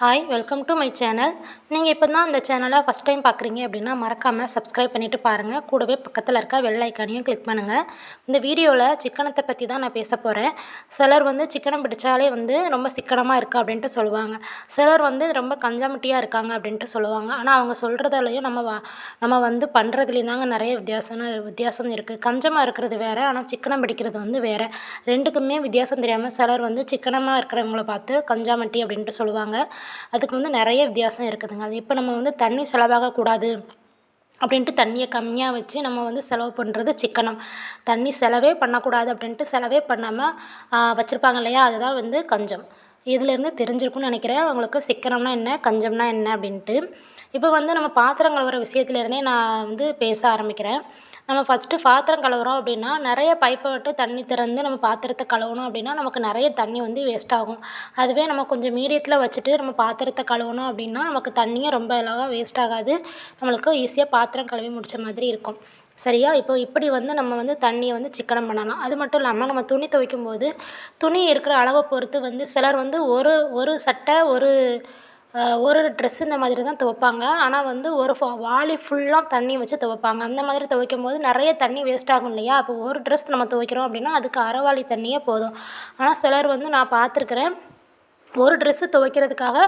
Hi welcome to my channel நீங்கள் இப்போ தான் இந்த சேனலை ஃபஸ்ட் டைம் பார்க்குறீங்க அப்படின்னா மறக்காமல் சப்ஸ்கிரைப் பண்ணிவிட்டு பாருங்கள் கூடவே பக்கத்தில் இருக்க வெள்ளை ஐக்கானையும் கிளிக் பண்ணுங்கள் இந்த வீடியோவில் சிக்கனத்தை பற்றி தான் நான் பேச போகிறேன் சிலர் வந்து சிக்கனம் பிடிச்சாலே வந்து ரொம்ப சிக்கனமாக இருக்குது அப்படின்ட்டு சொல்லுவாங்க. சிலர் வந்து ரொம்ப கஞ்சாமட்டியாக இருக்காங்க அப்படின்ட்டு சொல்லுவாங்க. ஆனால் அவங்க சொல்கிறதாலையும் நம்ம வா நம்ம வந்து பண்ணுறதுலேயும் தாங்க நிறைய வித்தியாசம் வித்தியாசம் இருக்குது கஞ்சமாக இருக்கிறது வேறு ஆனால் சிக்கனம் பிடிக்கிறது வந்து வேறு. ரெண்டுக்குமே வித்தியாசம் தெரியாமல் சிலர் வந்து சிக்கனமாக இருக்கிறவங்கள பார்த்து கஞ்சாமட்டி அப்படின்ட்டு சொல்லுவாங்க. அதுக்கு வந்து நிறைய வித்தியாசம் இருக்குதுங்க. அது இப்போ நம்ம வந்து தண்ணி செலவாகக்கூடாது அப்படின்ட்டு தண்ணியை கம்மியாக வச்சு நம்ம வந்து செலவு பண்ணுறது சிக்கனம். தண்ணி செலவே பண்ணக்கூடாது அப்படின்ட்டு செலவே பண்ணாமல் வச்சுருப்பாங்க இல்லையா? அதுதான் வந்து கஞ்சம். இதுலேருந்து தெரிஞ்சிருக்கும்னு நினைக்கிறேன். அவங்களுக்கு சிக்கனம்னா என்ன கஞ்சம்னா என்ன அப்படின்ட்டு. இப்போ வந்து நம்ம பாத்திரம் கழுவுற விஷயத்துலேருந்தே நான் வந்து பேச ஆரம்பிக்கிறேன். நம்ம ஃபஸ்ட்டு பாத்திரம் கழுவுறோம் அப்படின்னா நிறைய பைப்பை விட்டு தண்ணி திறந்து நம்ம பாத்திரத்தை கழுவணும் அப்படின்னா நமக்கு நிறைய தண்ணி வந்து வேஸ்ட் ஆகும். அதுவே நம்ம கொஞ்சம் மீடியத்தில் வச்சுட்டு நம்ம பாத்திரத்தை கழுவணும் அப்படின்னா நமக்கு தண்ணியும் ரொம்ப அழகாக வேஸ்ட் ஆகாது. நம்மளுக்கு ஈஸியாக பாத்திரம் கழுவி முடித்த மாதிரி இருக்கும். சரியா? இப்போ இப்படி வந்து நம்ம வந்து தண்ணியை வந்து சிக்கனம் பண்ணலாம். அது மட்டும் இல்லாமல் நம்ம துணி துவைக்கும் போது துணி இருக்கிற அளவை பொறுத்து வந்து சிலர் வந்து ஒரு ஒரு சட்டை ஒரு ஒரு ட்ரெஸ் இந்த மாதிரி தான் துவைப்பாங்க. ஆனால் வந்து ஒரு ஃபா வாளி ஃபுல்லாக தண்ணி வச்சு துவைப்பாங்க. அந்த மாதிரி துவைக்கும் போது நிறைய தண்ணி வேஸ்ட் ஆகும் இல்லையா? அப்போ ஒரு ட்ரெஸ் நம்ம துவைக்கிறோம் அப்படின்னா அதுக்கு அரை வாளி தண்ணியே போதும். ஆனால் சிலர் வந்து நான் பார்த்துருக்குறேன் ஒரு ட்ரெஸ்ஸு துவைக்கிறதுக்காக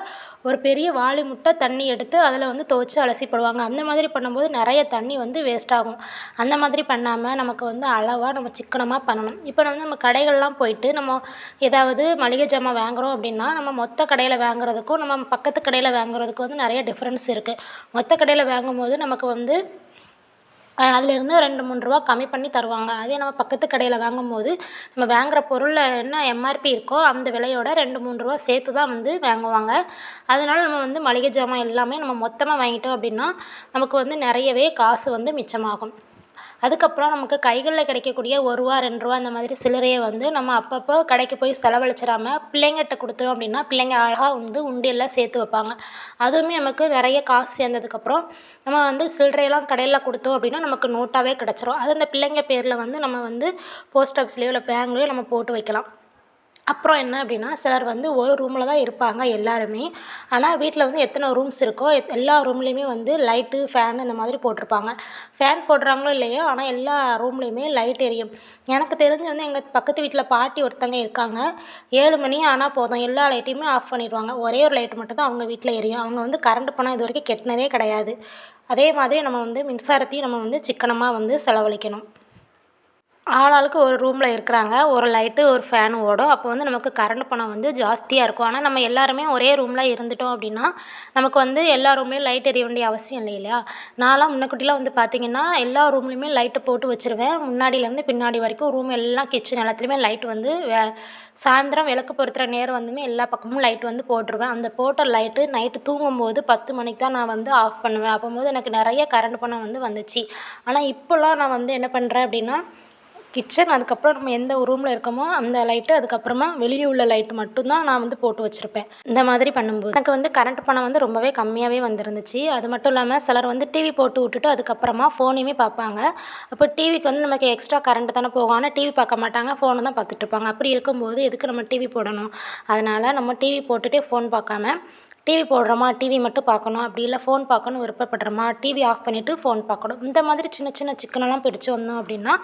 ஒரு பெரிய வாளி முட்டை தண்ணி எடுத்து அதில் வந்து துவைச்சி அலசி போடுவாங்க அந்த மாதிரி பண்ணும்போது நிறைய தண்ணி வந்து வேஸ்ட் ஆகும். அந்த மாதிரி பண்ணாமல் நமக்கு வந்து அளவாக நம்ம சிக்கனமாக பண்ணணும். இப்போ வந்து நம்ம கடைகள்லாம் போயிட்டு நம்ம ஏதாவது மளிகை ஜாமான் வாங்குகிறோம் அப்படின்னா நம்ம மொத்த கடையில் வாங்குறதுக்கும் நம்ம பக்கத்து கடையில் வாங்குறதுக்கும் வந்து நிறைய டிஃப்ரென்ஸ் இருக்குது மொத்த கடையில் வாங்கும்போது நமக்கு வந்து அதிலேருந்து ரெண்டு மூணு ரூபா கம்மி பண்ணி தருவாங்க. அதே நம்ம பக்கத்து கடையில் வாங்கும்போது நம்ம வாங்குகிற பொருளில் என்ன எம்ஆர்பி இருக்கோ அந்த விலையோட ரெண்டு மூணு ரூபா சேர்த்து தான் வந்து வாங்குவாங்க. அதனால நம்ம வந்து மளிகை ஜாமான் எல்லாமே நம்ம மொத்தமாக வாங்கிட்டோம் அப்படின்னா நமக்கு வந்து நிறையவே காசு வந்து மிச்சமாகும். அதுக்கப்புறம் நமக்கு கைகளில் கிடைக்கக்கூடிய ஒரு ரூபா ரெண்டு ரூபா அந்த மாதிரி சில்லறையை வந்து நம்ம அப்பப்போ கடைக்கு போய் செலவழிச்சிடாம பிள்ளைங்ககிட்ட கொடுத்தோம் அப்படின்னா பிள்ளைங்க அழகாக வந்து உண்டியலில் சேர்த்து வைப்பாங்க. அதுவுமே நமக்கு நிறைய காசு சேர்ந்ததுக்கப்புறம் நம்ம வந்து சில்லறையெல்லாம் கடையில் கொடுத்தோம் அப்படின்னா நமக்கு நோட்டாகவே கிடச்சிரும். அது அந்த பிள்ளைங்க பேரில் வந்து நம்ம வந்து போஸ்ட் ஆஃபீஸ்லேயோ இல்லை பேங்க்லேயோ நம்ம போட்டு வைக்கலாம். அப்புறம் என்ன அப்படின்னா சிலர் வந்து ஒரு ரூமில் தான் இருப்பாங்க எல்லாருமே. ஆனால் வீட்டில் வந்து எத்தனை ரூம்ஸ் இருக்கோ எத் எல்லா ரூம்லேயுமே வந்து லைட்டு ஃபேன் இந்த மாதிரி போட்டிருப்பாங்க. ஃபேன் போடுறாங்களோ இல்லையோ ஆனால் எல்லா ரூம்லேயுமே லைட் எரியும். எனக்கு தெரிஞ்சு வந்து எங்கள் பக்கத்து வீட்டில் பாட்டி ஒருத்தங்க இருக்காங்க. ஏழு மணி ஆனால் போதும். எல்லா லைட்டையுமே ஆஃப் பண்ணிடுவாங்க. ஒரே ஒரு லைட் மட்டும் தான் அவங்க வீட்டில் எரியும். அவங்க வந்து கரண்ட் பணம் இது வரைக்கும் கெட்டினதே கிடையாது. அதே மாதிரி நம்ம வந்து மின்சாரத்தையும் நம்ம வந்து சிக்கனமாக வந்து செலவழிக்கணும். ஆளாளுக்கு ஒரு ரூமில் இருக்கிறாங்க. ஒரு லைட்டு ஒரு ஃபேன் ஓடும். அப்போ வந்து நமக்கு கரண்ட் பணம் வந்து ஜாஸ்தியாக இருக்கும். ஆனால் நம்ம எல்லாருமே ஒரே ரூமில் இருந்துட்டோம் அப்படின்னா நமக்கு வந்து எல்லா ரூம்லேயும் லைட் எரிய வேண்டிய அவசியம் இல்லை இல்லையா? நான்லாம் முன்னக்கூட்டிலாம் வந்து பார்த்திங்கன்னா எல்லா ரூம்லேயுமே லைட்டை போட்டு வச்சுருவேன். முன்னாடியிலேருந்து பின்னாடி வரைக்கும் ரூம் எல்லாம் கிச்சன் எல்லாத்துலேயுமே லைட் வந்து வே சாயந்தரம் விளக்கு பொறுத்துற நேரம் வந்துமே எல்லா பக்கமும் லைட் வந்து போட்டுருவேன். அந்த போட்ட லைட்டு நைட்டு தூங்கும்போது பத்து மணிக்கு தான் நான் வந்து ஆஃப் பண்ணுவேன். அப்போம்போது எனக்கு நிறைய கரண்ட் பணம் வந்து வந்துச்சு. ஆனால் இப்போல்லாம் நான் வந்து என்ன பண்ணுறேன் அப்படின்னா கிச்சன் அதுக்கப்புறம் நம்ம எந்த ரூமில் இருக்கோமோ அந்த லைட்டு அதுக்கப்புறமா வெளியே உள்ள லைட்டு மட்டும்தான் நான் வந்து போட்டு வச்சுருப்பேன். இந்த மாதிரி பண்ணும்போது. எனக்கு வந்து கரண்ட் பணம் வந்து ரொம்பவே கம்மியாகவே வந்துருந்துச்சு. அது மட்டும் இல்லாமல் சிலர் வந்து டிவி போட்டு விட்டுட்டு அதுக்கப்புறமா ஃபோனையுமே பார்ப்பாங்க. அப்போ டிவிக்கு வந்து நமக்கு எக்ஸ்ட்ரா கரண்ட் தானே போகும். ஆனால் டிவி பார்க்க மாட்டாங்க. ஃபோனை தான் பார்த்துட்டு இருப்பாங்க. அப்படி இருக்கும்போது எதுக்கு நம்ம டிவி போடணும்? அதனால் நம்ம டிவி போட்டுகிட்டே ஃபோன் பார்க்காம டிவி போடுறோமா? டிவி மட்டும் பார்க்கணும். அப்படி இல்லை ஃபோன் பார்க்கணும் விருப்பப்படுறோமா? டிவி ஆஃப் பண்ணிவிட்டு ஃபோன் பார்க்கணும். இந்த மாதிரி சின்ன சின்ன சிக்கனெல்லாம் பிடிச்சி வந்தோம் அப்படின்னா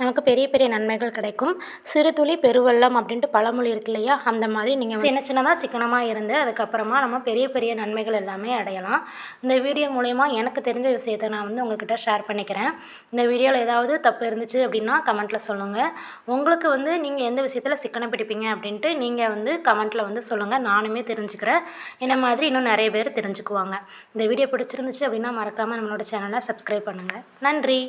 நமக்கு பெரிய பெரிய நன்மைகள் கிடைக்கும். சிறு துளி பெருவெள்ளம் அப்படின்ட்டு பழமொழி இருக்கு இல்லையா? அந்த மாதிரி நீங்கள் சின்ன சின்னதாக சிக்கனமாக இருந்து அதுக்கப்புறமா நம்ம பெரிய பெரிய நன்மைகள் எல்லாமே அடையலாம். இந்த வீடியோ மூலயமா எனக்கு தெரிஞ்ச விஷயத்தை நான் வந்து உங்ககிட்ட ஷேர் பண்ணிக்கிறேன். இந்த வீடியோவில் ஏதாவது தப்பு இருந்துச்சு அப்படின்னா கமெண்ட்டில் சொல்லுங்கள் உங்களுக்கு வந்து நீங்கள் எந்த விஷயத்தில் சிக்கனம் பிடிப்பீங்க அப்படின்ட்டு நீங்கள் வந்து கமெண்ட்டில் வந்து சொல்லுங்கள் நானுமே தெரிஞ்சுக்கிறேன். என்ன மாதிரி இன்னும் நிறைய பேர் தெரிஞ்சுக்குவாங்க. இந்த வீடியோ பிடிச்சிருந்துச்சு அப்படின்னா மறக்காமல் நம்மளோட சேனலை சப்ஸ்கிரைப் பண்ணுங்கள் நன்றி.